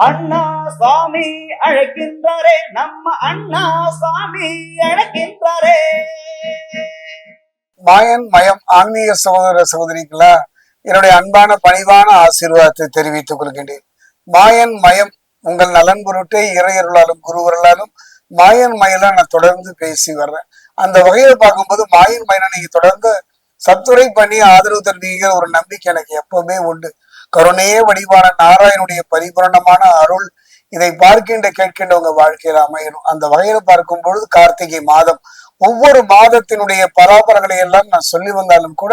அண்ணா சுவாமி அழைக்கின்றாரே நம்ம அண்ணா சுவாமி அழைக்கின்றாரே. மாயன் மயம் ஆன்மீக சகோதர சகோதரிகளா என்னுடைய அன்பான பணிவான ஆசீர்வாதத்தை தெரிவித்துக் கொள்கின்றேன். மாயன் மயம் உங்கள் நலன் பொருட்டே இறையருளாலும் குருவர்களாலும் மாயன் மயில நான் தொடர்ந்து பேசி வர்றேன். அந்த வகையில பார்க்கும்போது மாயன் மயனை நீங்க தொடர்ந்து சத்துரை பண்ணி ஆதரவு தருவீங்கிற ஒரு நம்பிக்கை எனக்கு எப்பவுமே உண்டு. கருணையே வடிவான நாராயணுடைய பரிபூரணமான அருள் இதை பார்க்கின்ற கேட்கின்ற உங்க வாழ்க்கையில அமையணும். அந்த வகையில பார்க்கும் பொழுது கார்த்திகை மாதம் ஒவ்வொரு மாதத்தினுடைய பராபரங்களை எல்லாம் நான் சொல்லி வந்தாலும் கூட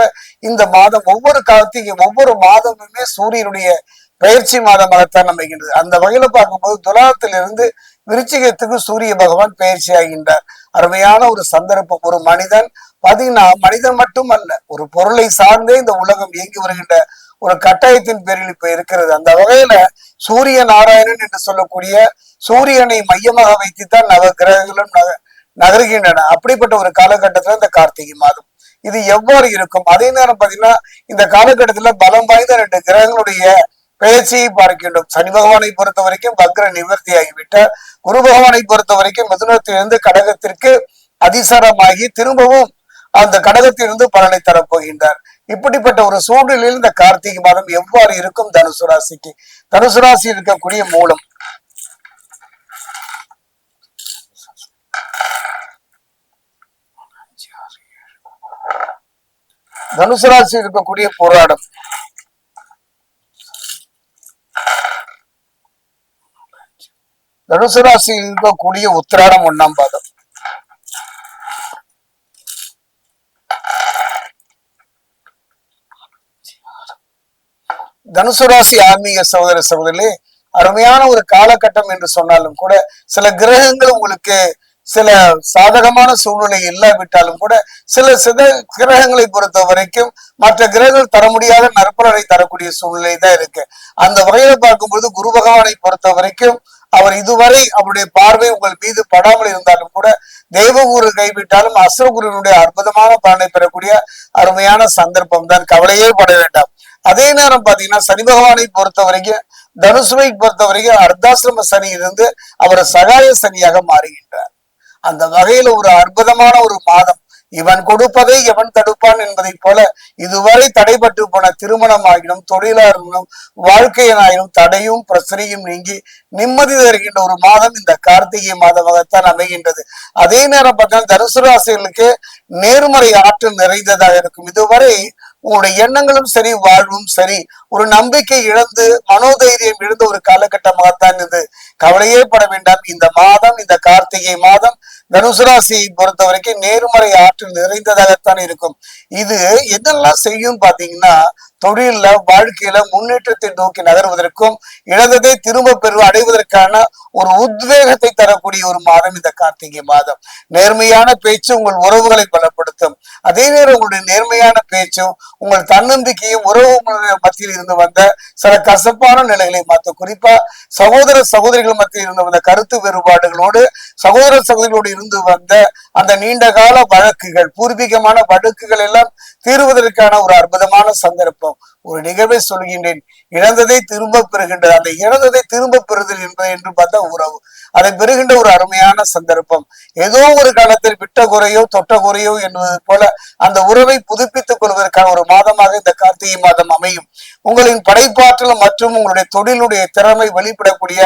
இந்த மாதம் ஒவ்வொரு கார்த்திகை ஒவ்வொரு மாதமுமே சூரியனுடைய பயிற்சி மாதமாகத்தான் அமைகின்றது. அந்த வகையில பார்க்கும்போது துலாத்திலிருந்து விருச்சிகத்துக்கு சூரிய பகவான் பயிற்சி ஆகின்றார். அருமையான ஒரு சந்தர்ப்பம். ஒரு மனிதன் பாத்தீங்கன்னா மனிதன் மட்டும் அல்ல ஒரு பொருளை சார்ந்தே இந்த உலகம் இயங்கி வருகின்ற ஒரு கட்டாயத்தின் பேரில் இப்ப இருக்கிறது. அந்த வகையில சூரிய நாராயணன் என்று சொல்லக்கூடிய சூரியனை மையமாக வைத்துத்தான் நவ கிரகங்களும் நக நகர்கின்றன. அப்படிப்பட்ட ஒரு காலகட்டத்துல இந்த கார்த்திகை மாதம். இது எவ்வாறு இருக்கும்? அதே நேரம் பாத்தீங்கன்னா இந்த காலகட்டத்துல பலம் வாய்ந்த ரெண்டு கிரகங்களுடைய பெயர்ச்சியை பார்க்கின்றோம். சனி பகவானை பொறுத்த வரைக்கும் வக்ர நிவர்த்தி ஆகிவிட்டார். குரு பகவானை பொறுத்த வரைக்கும் மிதுனத்திலிருந்து கடகத்திற்கு அதிசாரமாகி திரும்பவும் அந்த கடகத்திலிருந்து பலனை தரப்போகின்றார். இப்படிப்பட்ட ஒரு சூழ்நிலையில் இந்த கார்த்திகை மாதம் எவ்வாறு இருக்கும் தனுசு ராசிக்கு? தனுசு ராசி இருக்கக்கூடிய மூலம். தனுசு ராசி இருக்கக்கூடிய போராடம். தனுசு ராசி இருக்கக்கூடிய உத்திராடம் ஒண்ணாம் பாதம். தனுசு ராசி ஆன்மீக சகோதர சகோதரிலே அருமையான ஒரு காலகட்டம் என்று சொன்னாலும் கூட சில கிரகங்கள் உங்களுக்கு சில சாதகமான சூழ்நிலை இல்லாவிட்டாலும் கூட சில சித கிரகங்களை பொறுத்த வரைக்கும் மற்ற கிரகங்கள் தர முடியாத நற்பலனை தரக்கூடிய சூழ்நிலை தான் இருக்கு. அந்த வகையில பார்க்கும்போது குரு பகவானை பொறுத்த வரைக்கும் அவர் இதுவரை அவருடைய பார்வை உங்கள் மீது படாமல் இருந்தாலும் கூட தெய்வகுரு கைவிட்டாலும் அசுரகுருவினுடைய அற்புதமான பலனை பெறக்கூடிய அருமையான சந்தர்ப்பம் தான். கவலையே பட வேண்டாம். அதே நேரம் பாத்தீங்கன்னா சனி பகவானை பொறுத்த வரைக்கும் தனுசுவை பொறுத்த வரைக்கும் அர்த்தாசிரம சனி இருந்து அவர் சகாய சனியாக மாறுகின்றார். அந்த வகையில ஒரு அற்புதமான ஒரு மாதம். இவன் கொடுப்பதை எவன் தடுப்பான் என்பதை போல இதுவரை தடைபட்டு போன திருமணம் ஆகினும் தொழிலாளர்களும் வாழ்க்கையனாயினும் தடையும் பிரச்சனையும் நீங்கி நிம்மதி தருகின்ற ஒரு மாதம் இந்த கார்த்திகை மாதமாகத்தான் அமைகின்றது. அதே நேரம் பார்த்தீங்கன்னா தனுசு ராசிகளுக்கு நேர்மறை ஆற்றல் நிறைந்ததாக இருக்கும். இதுவரை உங்களுடைய எண்ணங்களும் சரி வாழ்வும் சரி ஒரு நம்பிக்கை இழந்து மனோதைரியம் இழந்த ஒரு காலகட்டமாகத்தான் இது. கவலையே பட வேண்டாம். இந்த மாதம் இந்த கார்த்திகை மாதம் தனுசு ராசியை பொறுத்த வரைக்கும் நேர்மறை ஆற்றல் நிறைந்ததாகத்தான் இருக்கும். இது என்னெல்லாம் செய்யும் பாத்தீங்கன்னா தொழில வாழ்க்கையில முன்னேற்றத்தை நோக்கி நகர்வதற்கும் இழந்ததை திரும்ப பெறு அடைவதற்கான ஒரு உத்வேகத்தை தரக்கூடிய ஒரு மாதம் இந்த கார்த்திகை மாதம். நேர்மையான பேச்சு உங்கள் உறவுகளை பலப்படுத்தும். அதே நேரம் உங்களுடைய நேர்மையான பேச்சும் உங்கள் தன்னம்பிக்கையும் உறவு மத்தியில் இருந்து வந்த சில கசப்பான நிலைகளை மாற்ற குறிப்பா சகோதர சகோதரிகள் மத்தியில் இருந்து வந்த கருத்து வேறுபாடுகளோடு சகோதர சகோதரிகளோடு இருந்து வந்த அந்த நீண்ட கால வழக்குகள் பூர்வீகமான வழக்குகள் எல்லாம் தீர்வதற்கான ஒரு அற்புதமான சந்தர்ப்பம். ஒரு நிகழ்வை சொல்கின்றேன். இழந்ததை திரும்ப பெறுகின்றது. அந்த இழந்ததை திரும்ப பெறுதல் என்பது என்று பார்த்தா உறவு. அதை பெறுகின்ற ஒரு அருமையான சந்தர்ப்பம். ஏதோ ஒரு காலத்தில் விட்ட குறையோ தொட்ட குறையோ என்பது போல அந்த உறவை புதுப்பித்துக் கொள்வதற்கான ஒரு மாதமாக இந்த கார்த்திகை மாதம் அமையும். உங்களின் படைப்பாற்றல் மற்றும் உங்களுடைய தொழிலுடைய திறமை வெளிப்படக்கூடிய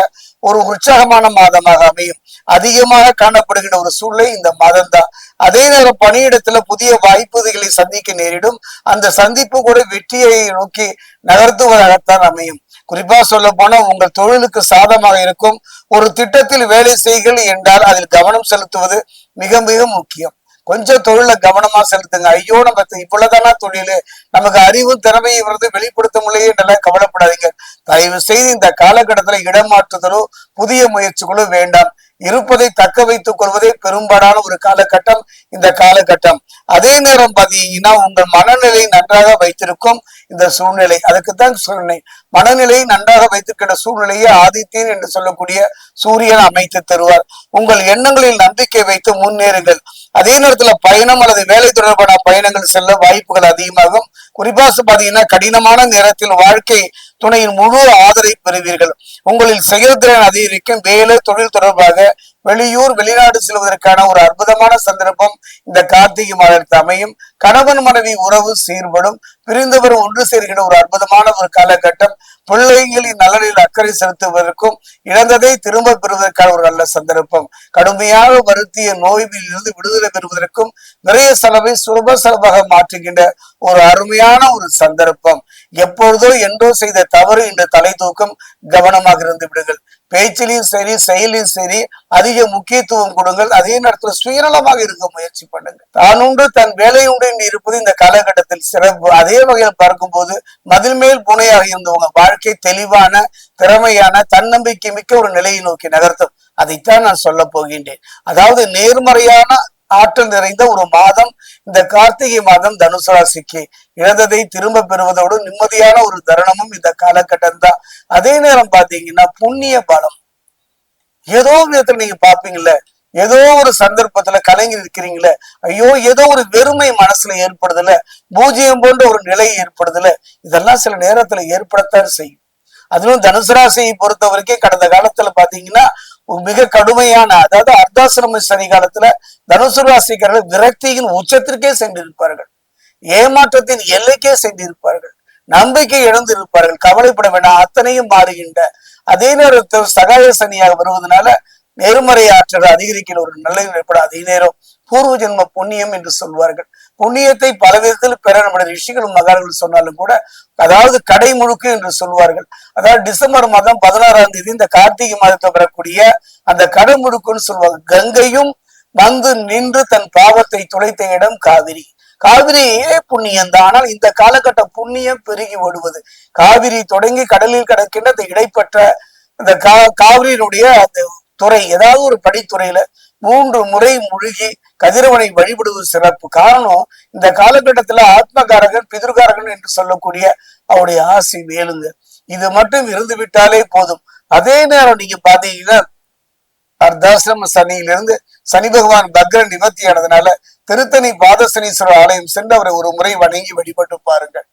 ஒரு உற்சாகமான மாதமாக அமையும். அதிகமாக காணப்படுகின்ற ஒரு சூழ்நிலை இந்த மாதம் தான் அதே நேரம் பணியிடத்துல புதிய வாய்ப்புகளை சந்திக்க நேரிடும். அந்த சந்திப்பு கூட வெற்றியை நோக்கி நகர்த்துவதாகத்தான் அமையும். குறிப்பா சொல்ல போனா உங்கள் தொழிலுக்கு சாதமாக இருக்கும். ஒரு திட்டத்தில் வேலை செய்கள் என்றால் அதில் கவனம் செலுத்துவது மிக மிக முக்கியம். கொஞ்சம் தொழில கவனமா செலுத்துங்க. ஐயோ நம்ம இவ்வளவுதானா தொழில்? நமக்கு அறிவும் திறமையும் வந்து வெளிப்படுத்த முடியல நல்லா கவலைப்படாதீங்க. தயவு செய்து இந்த காலகட்டத்துல இடமாற்றுதலோ புதிய முயற்சிகளோ வேண்டாம். இருப்பதை தக்க வைத்துக் கொள்வதே பெரும்பாலான ஒரு காலகட்டம் இந்த காலகட்டம். அதே நேரம் பாத்தீங்கன்னா உங்கள் மனநிலை நன்றாக வைத்திருக்கும் இந்த சூழ்நிலை. அதுக்குத்தான் சொன்னேன். மனநிலையை நன்றாக வைத்திருக்கிற சூழ்நிலையை ஆதித்யன் என்று சொல்லக்கூடிய சூரியன் அமைத்து தருவார். உங்கள் எண்ணங்களில் நம்பிக்கை வைத்து முன்னேறுங்கள். அதே நேரத்துல பயணம் அல்லது வேலை தொடர்பான பயணங்கள் செல்ல வாய்ப்புகள் அதிகமாகும். குறிப்பா பாத்தீங்கன்னா கடினமான நேரத்தில் வாழ்க்கை துணையின் முழு ஆதரவை பெறுவீர்கள். உங்களில் செயல்திறன் அதிகரிக்கும். வேலை தொழில் தொடர்பாக வெளியூர் வெளிநாடு செல்வதற்கான ஒரு அற்புதமான சந்தர்ப்பம் இந்த கார்த்திகை மாதத்திற்கு அமையும். கணவன் மனைவி உறவு சீர்படும். பிரிந்தவர் ஒன்று சேர்கிற ஒரு அற்புதமான ஒரு காலகட்டம். பிள்ளைகளின் நலனில் அக்கறை செலுத்துவதற்கும் இழந்ததை திரும்ப பெறுவதற்கான ஒரு நல்ல சந்தர்ப்பம். கடுமையாக வருத்திய நோய்வில் இருந்து விடுதலை பெறுவதற்கும் நிறைய செலவை சுலப செலவாக மாற்றுகின்ற ஒரு அருமையான சரியான ஒரு சந்தர்ப்பம். எப்பொழுதோ என்றோ செய்த தவறு இன்று தலை தூக்கம் கவனமாக இருந்து விடுங்கள். பேச்சிலையும் சரி செயலையும் சரி அதிக முக்கியத்துவம் கொடுங்கள். அதே நேரத்தில் சுயநலமாக இருக்க முயற்சி பண்ணுங்கள். தான் உண்டு தன் வேலை உண்டு என்று இருப்பது இந்த காலகட்டத்தில் சிறப்பு. அதே வகையில் பார்க்கும்போது மதில் மேல் புனையாக இருந்தவங்க வாழ்க்கை தெளிவான திறமையான தன்னம்பிக்கை மிக்க ஒரு நிலையை நோக்கி நகர்த்தும். அதைத்தான் நான் சொல்ல போகின்றேன். அதாவது நேர்மறையான ஆற்றல் நிறைந்த ஒரு மாதம் இந்த கார்த்திகை மாதம் தனுசு ராசிக்கு. இழந்ததை திரும்ப பெறுவதோடு நிம்மதியான ஒரு தருணமும் இந்த காலகட்டம் தான். அதே நேரம் பாத்தீங்கன்னா புண்ணிய பலம் ஏதோ ஒரு விதத்துல நீங்க பாப்பீங்கல்ல ஏதோ ஒரு சந்தர்ப்பத்துல கலங்கி இருக்கிறீங்களே ஐயோ ஏதோ ஒரு வெறுமை மனசுல ஏற்படுதுல பூஜ்ஜியம் போன்ற ஒரு நிலை ஏற்படுதுல இதெல்லாம் சில நேரத்துல ஏற்படத்தான் செய்யும். அதுவும் தனுசு ராசியை பொறுத்த வரைக்கும் கடந்த காலத்துல பாத்தீங்கன்னா மிக கடுமையான அதாவது அர்த்தாசிரம சனி காலத்துல தனுசு ராசிக்காரர்கள் விரக்தியின் உச்சத்திற்கே சென்றிருப்பார்கள். ஏமாற்றத்தின் எல்லைக்கே சென்றிருப்பார்கள். நம்பிக்கை இழந்திருப்பார்கள். கவலைப்பட வேண்டாம். அத்தனையும் மாறுகின்ற. அதே நேரத்தில் சகாய சனியாக வருவதனால நேர்மறை ஆற்றல் அதிகரிக்கிற ஒரு நிலை ஏற்படும் அதே நேரம் பூர்வ ஜென்ம புண்ணியம் என்று சொல்வார்கள். புண்ணியத்தை பல விதத்தில் பெற நம்முடைய ரிஷிகளும் மகான்கள் சொன்னாலும் கூட அதாவது கடை முழுக்கு என்று சொல்வார்கள். அதாவது டிசம்பர் மாதம் பதினாறாம் தேதி இந்த கார்த்திகை மாதத்தை வரக்கூடிய அந்த கடை முழுக்குன்னு சொல்லுவாங்க கங்கையும் வந்து நின்று தன் பாவத்தை துளைத்த இடம் காவிரி. காவிரியே புண்ணியம் தான் ஆனால் இந்த காலகட்ட புண்ணியம் பெருகி ஓடுவது. காவிரி தொடங்கி கடலில் கிடக்கின்ற அந்த இடைப்பட்ட அந்த கா காவிரியினுடைய அந்த துறை ஏதாவது ஒரு படித்துறையில மூன்று முறை முழுகி கதிரவனை வழிபடுவது சிறப்பு. காரணம் இந்த காலகட்டத்துல ஆத்மகாரகன் பிதிர்காரகன் என்று சொல்லக்கூடிய அவருடைய ஆசை மேலுங்க. இது மட்டும் இருந்து விட்டாலே போதும். அதே நேரம் நீங்க பாத்தீங்கன்னா அர்த்தாசிரம சனியிலிருந்து சனி பகவான் பக்ரன் நிவர்த்தி ஆனதுனால திருத்தணி பாதசனீஸ்வரர் ஆலயம் சென்று அவரை ஒரு முறை வணங்கி வழிபட்டு பாருங்கள்.